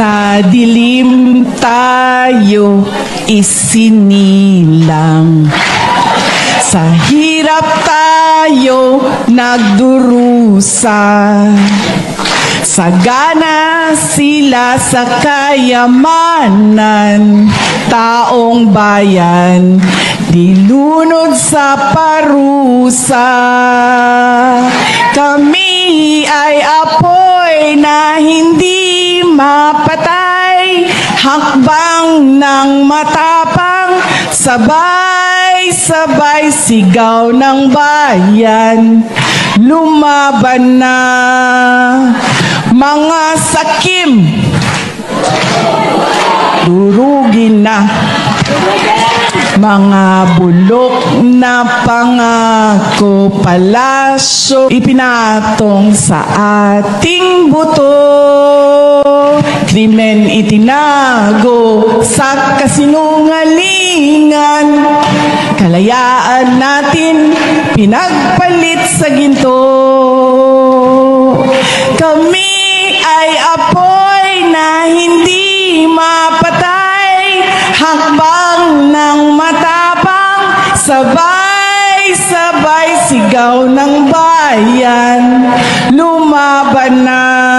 Sa dilim tayo isinilang. Sa hirap tayo nagdurusa. Sagana sila sa kayamanan Taong bayan Dilunod sa parusa. Kami ay apoy na hindi mapatay Hakbang ng matapang Sabay-sabay sigaw ng bayan Lumaban na mga sakim Durugin na mga bulok na pangako palasyo ipinatong sa ating buto. Krimen itinago sa kasinungalingan. Kalayaan natin pinagpalit sa ginto. Kami ay apoy na hindi mapatay Hakbang ng matapang Sabay-sabay sigaw ng bayan Lumaban na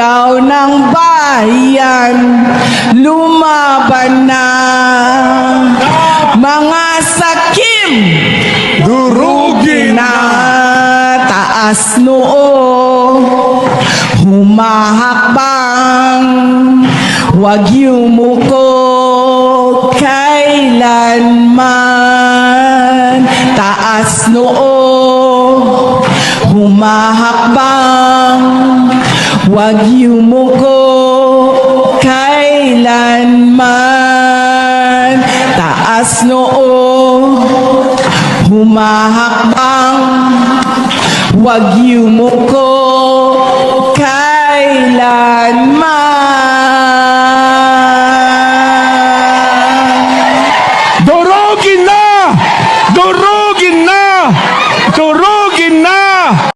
sigaw ng bayan Lumaban na. Mga sakim Durugin na. Taas noo humahakbang wag yumuko kailanman. Taas noo humahakbang Wagyu mo ko kailanman. Taas noo humahakbang Wagyu mo ko kailanman.